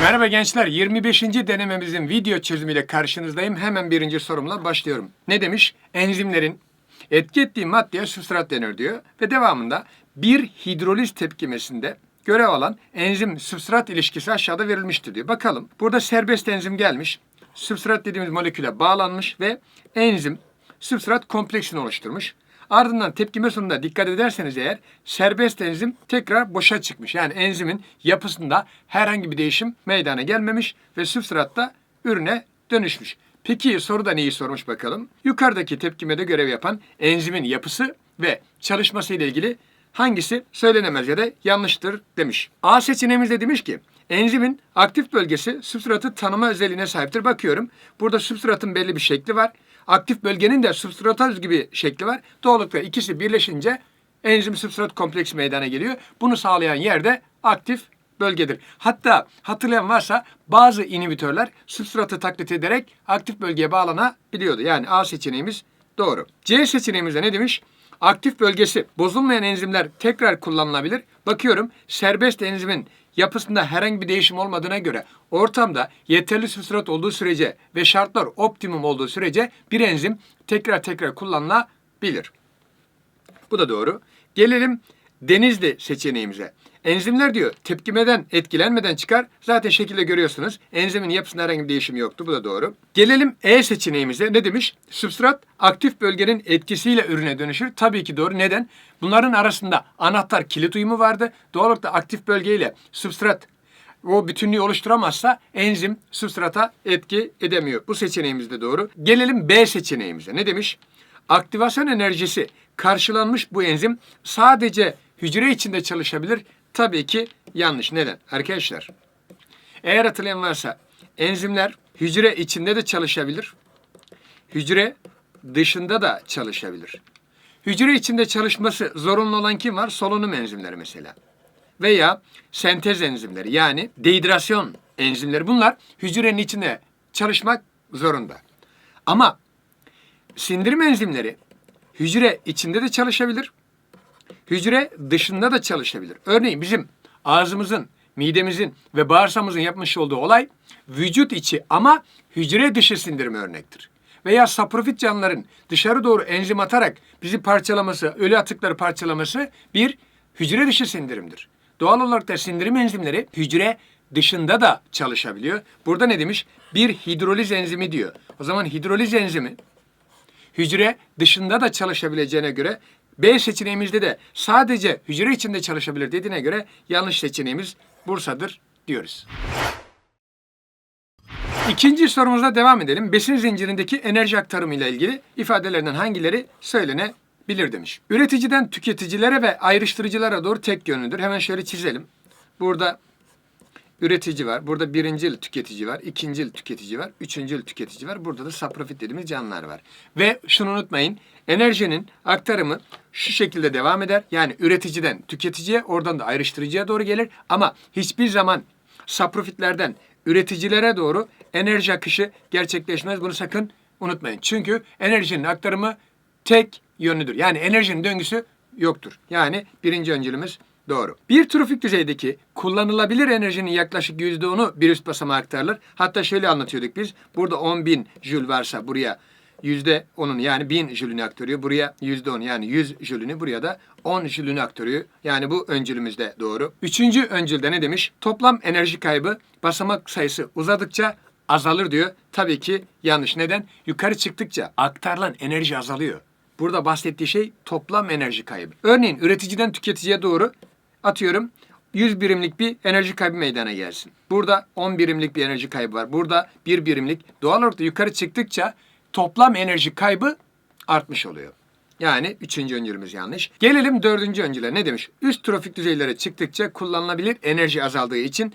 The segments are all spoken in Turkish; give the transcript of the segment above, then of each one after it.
Merhaba gençler, 25. denememizin video çözümüyle karşınızdayım. Hemen birinci sorumla başlıyorum. Ne demiş? Enzimlerin etki ettiği maddeye substrat denir diyor. Ve devamında bir hidroliz tepkimesinde görev alan enzim substrat ilişkisi aşağıda verilmiştir diyor. Bakalım. Burada serbest enzim gelmiş. Substrat dediğimiz moleküle bağlanmış ve enzim substrat kompleksini oluşturmuş. Ardından tepkime sonunda dikkat ederseniz eğer serbest enzim tekrar boşa çıkmış. Yani enzimin yapısında herhangi bir değişim meydana gelmemiş ve substratta ürüne dönüşmüş. Peki soruda neyi sormuş bakalım? Yukarıdaki tepkimede görev yapan enzimin yapısı ve çalışması ile ilgili hangisi söylenemez ya da yanlıştır demiş. A seçeneğimizde demiş ki enzimin aktif bölgesi substratı tanıma özelliğine sahiptir. Bakıyorum burada substratın belli bir şekli var. Aktif bölgenin de substrata özgü bir şekli var. Doğallıkla ikisi birleşince enzim substrat kompleksi meydana geliyor. Bunu sağlayan yer de aktif bölgedir. Hatta hatırlayan varsa bazı inhibitörler substratı taklit ederek aktif bölgeye bağlanabiliyordu. Yani A seçeneğimiz doğru. C seçeneğimizde ne demiş? Aktif bölgesi bozulmayan enzimler tekrar kullanılabilir. Bakıyorum serbest enzimin yapısında herhangi bir değişim olmadığına göre ortamda yeterli substrat olduğu sürece ve şartlar optimum olduğu sürece bir enzim tekrar tekrar kullanılabilir. Bu da doğru. Gelelim Denizli seçeneğimize. Enzimler diyor tepkimeden etkilenmeden çıkar. Zaten şekilde görüyorsunuz. Enzimin yapısında herhangi bir değişim yoktu. Bu da doğru. Gelelim E seçeneğimize. Ne demiş? Substrat aktif bölgenin etkisiyle ürüne dönüşür. Tabii ki doğru. Neden? Bunların arasında anahtar kilit uyumu vardı. Doğal olarak da aktif bölgeyle substrat o bütünlüğü oluşturamazsa enzim substrata etki edemiyor. Bu seçeneğimiz de doğru. Gelelim B seçeneğimize. Ne demiş? Aktivasyon enerjisi karşılanmış bu enzim sadece hücre içinde çalışabilir. Tabii ki yanlış. Neden? Arkadaşlar eğer hatırlayan varsa enzimler hücre içinde de çalışabilir. Hücre dışında da çalışabilir. Hücre içinde çalışması zorunlu olan kim var? Solunum enzimleri mesela veya sentez enzimleri yani dehidrasyon enzimleri bunlar hücrenin içinde çalışmak zorunda. Ama sindirim enzimleri hücre içinde de çalışabilir, hücre dışında da çalışabilir. Örneğin bizim ağzımızın, midemizin ve bağırsağımızın yapmış olduğu olay vücut içi ama hücre dışı sindirim örnektir. Veya saprofit canlıların dışarı doğru enzim atarak bizi parçalaması, ölü atıkları parçalaması bir hücre dışı sindirimdir. Doğal olarak da sindirim enzimleri hücre dışında da çalışabiliyor. Burada ne demiş? Bir hidroliz enzimi diyor. O zaman hidroliz enzimi hücre dışında da çalışabileceğine göre B seçeneğimizde de sadece hücre içinde çalışabilir dediğine göre yanlış seçeneğimiz Bursa'dır diyoruz. İkinci sorumuza devam edelim. Besin zincirindeki enerji aktarımı ile ilgili ifadelerden hangileri söylenebilir demiş. Üreticiden tüketicilere ve ayrıştırıcılara doğru tek yönlüdür. Hemen şöyle çizelim. Burada üretici var. Burada birincil tüketici var. ikincil tüketici var. Üçüncül tüketici var. Burada da saprofit dediğimiz canlılar var. Ve şunu unutmayın. Enerjinin aktarımı şu şekilde devam eder. Yani üreticiden tüketiciye, oradan da ayrıştırıcıya doğru gelir. Ama hiçbir zaman saprofitlerden üreticilere doğru enerji akışı gerçekleşmez. Bunu sakın unutmayın. Çünkü enerjinin aktarımı tek yönlüdür. Yani enerjinin döngüsü yoktur. Yani birinci öncülümüz doğru. Bir trofik düzeydeki kullanılabilir enerjinin yaklaşık %10'u bir üst basamağa aktarılır. Hatta şöyle anlatıyorduk biz. Burada 10.000 jül varsa buraya yüzde onun yani 1000 jülünü aktarıyor. Buraya yüzde 10 yani 100 jülünü buraya da 10 jülünü aktarıyor. Yani bu öncülümüzde doğru. Üçüncü öncülde ne demiş? Toplam enerji kaybı basamak sayısı uzadıkça azalır diyor. Tabii ki yanlış. Neden? Yukarı çıktıkça aktarılan enerji azalıyor. Burada bahsettiği şey toplam enerji kaybı. Örneğin üreticiden tüketiciye doğru atıyorum 100 birimlik bir enerji kaybı meydana gelsin. Burada 10 birimlik bir enerji kaybı var. Burada 1 birimlik. Doğal olarak da yukarı çıktıkça toplam enerji kaybı artmış oluyor. Yani üçüncü öncülümüz yanlış. Gelelim dördüncü öncüle. Ne demiş? Üst trofik düzeylere çıktıkça kullanılabilir enerji azaldığı için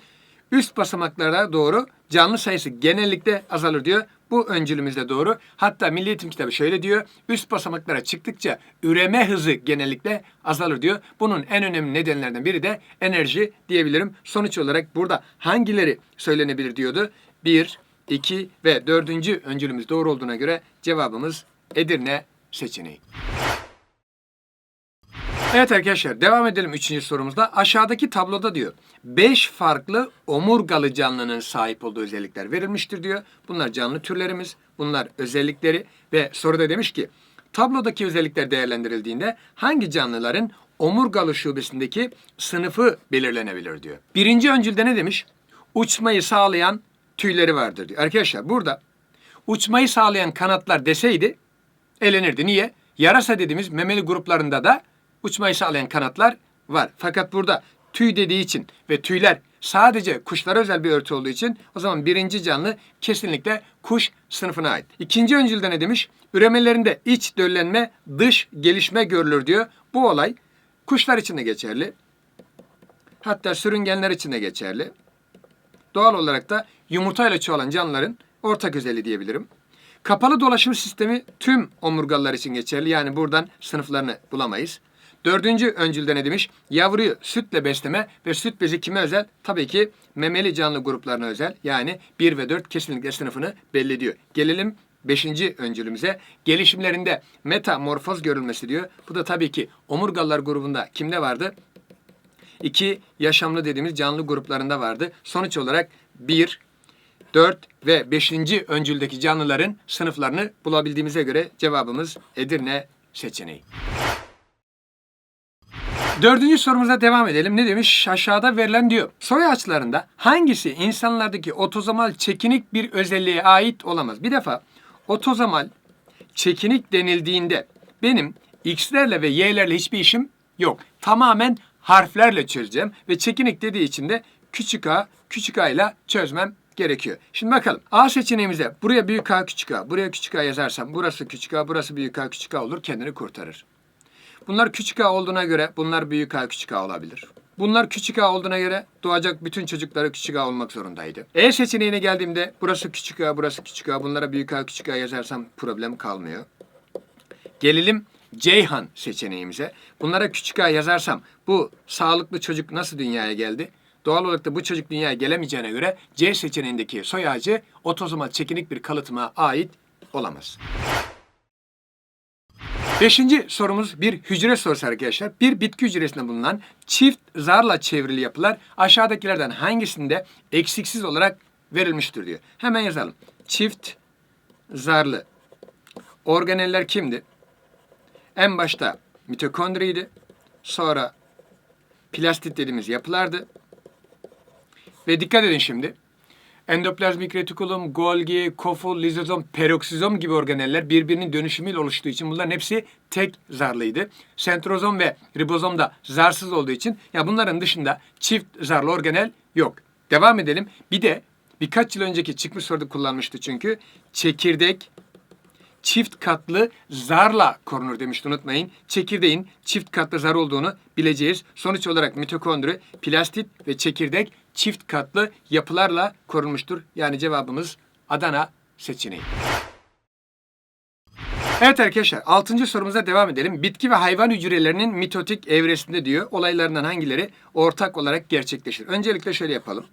üst basamaklara doğru canlı sayısı genellikle azalır diyor. Bu öncülümüzde doğru. Hatta Milli Eğitim kitabı şöyle diyor. Üst basamaklara çıktıkça üreme hızı genellikle azalır diyor. Bunun en önemli nedenlerden biri de enerji diyebilirim. Sonuç olarak burada hangileri söylenebilir diyordu? 1, 2 ve 4. öncülümüz doğru olduğuna göre cevabımız Edirne seçeneği. Evet arkadaşlar devam edelim 3. sorumuzda. Aşağıdaki tabloda diyor 5 farklı omurgalı canlının sahip olduğu özellikler verilmiştir diyor. Bunlar canlı türlerimiz, bunlar özellikleri ve soruda demiş ki tablodaki özellikler değerlendirildiğinde hangi canlıların omurgalı şubesindeki sınıfı belirlenebilir diyor. Birinci öncülde ne demiş? Uçmayı sağlayan tüyleri vardır diyor. Arkadaşlar burada uçmayı sağlayan kanatlar deseydi elenirdi. Niye? Yarasa dediğimiz memeli gruplarında da uçmayı sağlayan kanatlar var. Fakat burada tüy dediği için ve tüyler sadece kuşlara özel bir örtü olduğu için o zaman birinci canlı kesinlikle kuş sınıfına ait. İkinci öncülde ne demiş? Üremelerinde iç döllenme, dış gelişme görülür diyor. Bu olay kuşlar için de geçerli. Hatta sürüngenler için de geçerli. Doğal olarak da yumurtayla çoğalan canlıların ortak özelliği diyebilirim. Kapalı dolaşım sistemi tüm omurgalılar için geçerli. Yani buradan sınıflarını bulamayız. Dördüncü öncülde ne demiş? Yavruyu sütle besleme ve süt bezi kime özel? Tabii ki memeli canlı gruplarına özel. Yani 1 ve 4 kesinlikle sınıfını belli ediyor. Gelelim beşinci öncülümüze. Gelişimlerinde metamorfoz görülmesi diyor. Bu da tabii ki omurgalılar grubunda kimde vardı? İki yaşamlı dediğimiz canlı gruplarında vardı. Sonuç olarak 1, 4 ve 5. öncüldeki canlıların sınıflarını bulabildiğimize göre cevabımız Edirne seçeneği. Dördüncü sorumuza devam edelim. Ne demiş? Aşağıda verilen diyor. Soy ağaçlarında hangisi insanlardaki otozomal çekinik bir özelliğe ait olamaz? Bir defa otozomal çekinik denildiğinde benim x'lerle ve y'lerle hiçbir işim yok. Tamamen harflerle çözeceğim ve çekinik dediği için de küçük a, küçük a ile çözmem gerekiyor. Şimdi bakalım. A seçeneğimize buraya büyük A küçük A, buraya küçük A yazarsam burası küçük A, burası büyük A küçük A olur kendini kurtarır. Bunlar küçük A olduğuna göre bunlar büyük A küçük A olabilir. Bunlar küçük A olduğuna göre doğacak bütün çocukları küçük A olmak zorundaydı. E seçeneğine geldiğimde burası küçük A, burası küçük A, bunlara büyük A küçük A yazarsam problem kalmıyor. Gelelim Ceyhan seçeneğimize. Bunlara küçük A yazarsam bu sağlıklı çocuk nasıl dünyaya geldi? Doğal olarak da bu çocuk dünyaya gelemeyeceğine göre C seçeneğindeki soy ağacı otozomal çekinik bir kalıtıma ait olamaz. Beşinci sorumuz bir hücre sorusu arkadaşlar. Bir bitki hücresinde bulunan çift zarla çevrili yapılar aşağıdakilerden hangisinde eksiksiz olarak verilmiştir diyor. Hemen yazalım. Çift zarlı organeller kimdi? En başta mitokondriydi. Sonra plastit dediğimiz yapılardı. Ve dikkat edin şimdi. Endoplazmik retikulum, Golgi, koful, lizozom, peroksizom gibi organeller birbirinin dönüşümüyle oluştuğu için bunların hepsi tek zarlıydı. Sentrozom ve ribozom da zarsız olduğu için ya bunların dışında çift zarlı organel yok. Devam edelim. Bir de birkaç yıl önceki çıkmış soruda kullanmıştı çünkü. Çekirdek çift katlı zarla korunur demişti unutmayın. Çekirdeğin çift katlı zar olduğunu bileceğiz. Sonuç olarak mitokondri, plastit ve çekirdek çift katlı yapılarla korunmuştur. Yani cevabımız Adana seçeneği. Evet arkadaşlar 6. sorumuza devam edelim. Bitki ve hayvan hücrelerinin mitotik evresinde diyor olaylarından hangileri ortak olarak gerçekleşir? Öncelikle şöyle yapalım.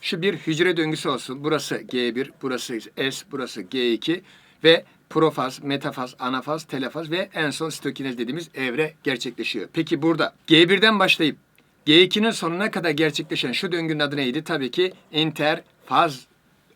Şu bir hücre döngüsü olsun. Burası G1, burası S, burası G2 ve profaz, metafaz, anafaz, telefaz ve en son sitokinez dediğimiz evre gerçekleşiyor. Peki burada G1'den başlayıp G2'nin sonuna kadar gerçekleşen şu döngünün adı neydi? Tabii ki interfaz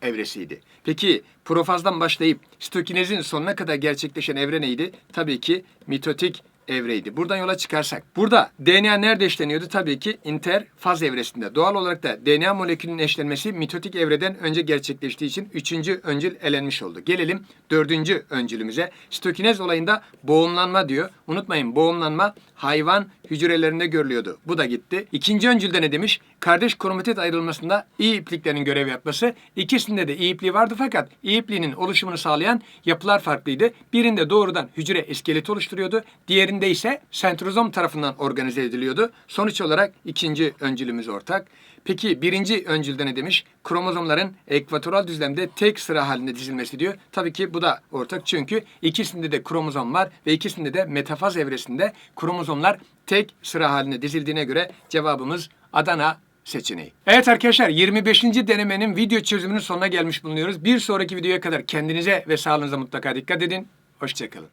evresiydi. Peki profazdan başlayıp sitokinezin sonuna kadar gerçekleşen evre neydi? Tabii ki mitotik evreydi. Buradan yola çıkarsak. Burada DNA nerede eşleniyordu? Tabii ki interfaz evresinde. Doğal olarak da DNA molekülünün eşlenmesi mitotik evreden önce gerçekleştiği için üçüncü öncül elenmiş oldu. Gelelim dördüncü öncülümüze. Sitokinez olayında boğumlanma diyor. Unutmayın boğumlanma hayvan hücrelerinde görülüyordu. Bu da gitti. İkinci öncülde ne demiş? Kardeş kromatit ayrılmasında iyi ipliklerin görev yapması. İkisinde de iyi ipliği vardı fakat iyi ipliğinin oluşumunu sağlayan yapılar farklıydı. Birinde doğrudan hücre iskeleti oluşturuyordu. Diğerinde ise sentrozom tarafından organize ediliyordu. Sonuç olarak ikinci öncülümüz ortak. Peki birinci öncülde ne demiş? Kromozomların ekvatoral düzlemde tek sıra halinde dizilmesi diyor. Tabii ki bu da ortak çünkü ikisinde de kromozom var ve ikisinde de metafaz evresinde kromozomlar tek sıra halinde dizildiğine göre cevabımız Adana seçeneği. Evet arkadaşlar 25. denemenin video çözümünün sonuna gelmiş bulunuyoruz. Bir sonraki videoya kadar kendinize ve sağlığınıza mutlaka dikkat edin. Hoşçakalın.